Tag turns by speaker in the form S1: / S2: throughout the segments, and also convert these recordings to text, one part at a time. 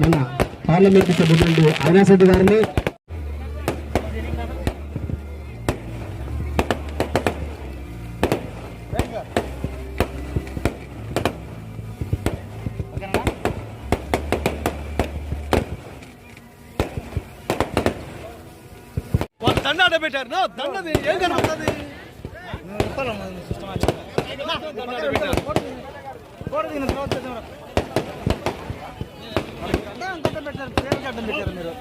S1: మన పార్లమెంటు సభ్యులు అవినాష్ రెడ్డి గారిని.
S2: వాళ్ళు దండ పెట్టారు నా దండది ఏం కనబడుతుంది అంటే అంత పెట్టారు పేరు గడ్డం పెట్టారు మీరు.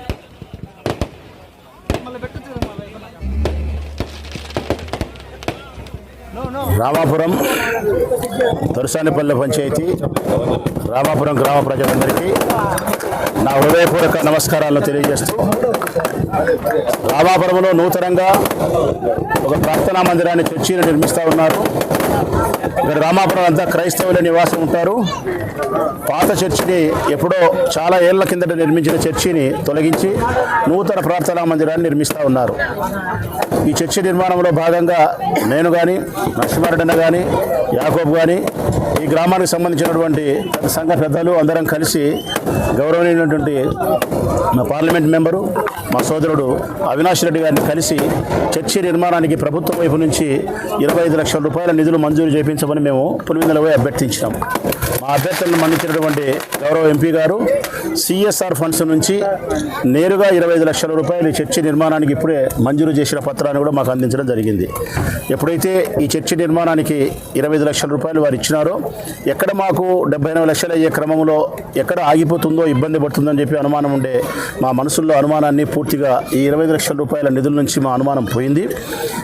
S3: రామాపురం దొరసానిపల్లె పంచాయతీ రామాపురం గ్రామ ప్రజలందరికీ నా హృదయపూర్వక నమస్కారాలను తెలియజేస్తూ రామాపురంలో నూతనంగా ఒక ప్రార్థనా మందిరాన్ని చర్చిని నిర్మిస్తూ ఉన్నారు. ఇక్కడ రామాపురం అంతా క్రైస్తవుల నివాసం ఉంటారు. పాత చర్చిని ఎప్పుడో చాలా ఏళ్ళ కిందట నిర్మించిన చర్చిని తొలగించి నూతన ప్రార్థనా మందిరాన్ని నిర్మిస్తూ ఉన్నారు. ఈ చర్చి నిర్మాణంలో భాగంగా నేను కానీ లక్ష్మారెడ్డి కానీ యాకోబ్ కానీ ఈ గ్రామానికి సంబంధించినటువంటి సంఘ పెద్దలు అందరం కలిసి గౌరవనీయమైనటువంటి మా పార్లమెంట్ మెంబరు మా సోదరుడు అవినాష్ రెడ్డి గారిని కలిసి చర్చి నిర్మాణానికి ప్రభుత్వం వైపు నుంచి ఇరవై ఐదు లక్షల రూపాయల నిధులు మంజూరు చేయించమని మేము పులివెందుల పోయి అభ్యర్థించాం మా అభ్యర్థులను మన్నించినటువంటి గౌరవ ఎంపీ గారు సిఎస్ఆర్ ఫండ్స్ నుంచి నేరుగా ఇరవై ఐదు లక్షల రూపాయలు చర్చి నిర్మాణానికి ఇప్పుడే మంజూరు చేసిన పత్రాన్ని కూడా మాకు అందించడం జరిగింది. ఎప్పుడైతే ఈ చర్చి నిర్మాణానికి ఇరవై లక్షల రూపాయలు వారు ఇచ్చినారో. ఎక్కడ మాకు డెబ్బై ఎనభై లక్షలు అయ్యే క్రమంలో ఎక్కడ ఆగిపోతుందో ఇబ్బంది పడుతుందని చెప్పి అనుమానం ఉండే మా మనసుల్లో అనుమానాన్ని పూర్తిగా ఈ ఇరవై లక్షల రూపాయల నిధుల నుంచి మా అనుమానం పోయింది.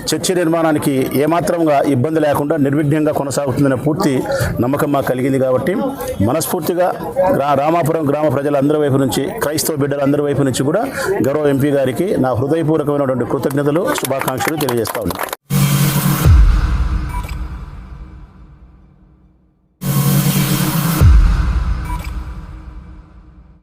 S3: చర్చి నిర్మాణానికి ఏమాత్రంగా ఇబ్బంది లేకుండా నిర్విఘ్నంగా కొనసాగుతుందనే పూర్తి నమ్మకం మాకు కలిగింది కాబట్టి మనస్ఫూర్తిగా రామాపురం గ్రామ ప్రజలందరి వైపు నుంచి క్రైస్తవ బిడ్డలందరి వైపు నుంచి కూడా గౌరవ ఎంపీ గారికి నా హృదయపూర్వకమైనటువంటి కృతజ్ఞతలు శుభాకాంక్షలు తెలియజేస్తా ఉన్నాను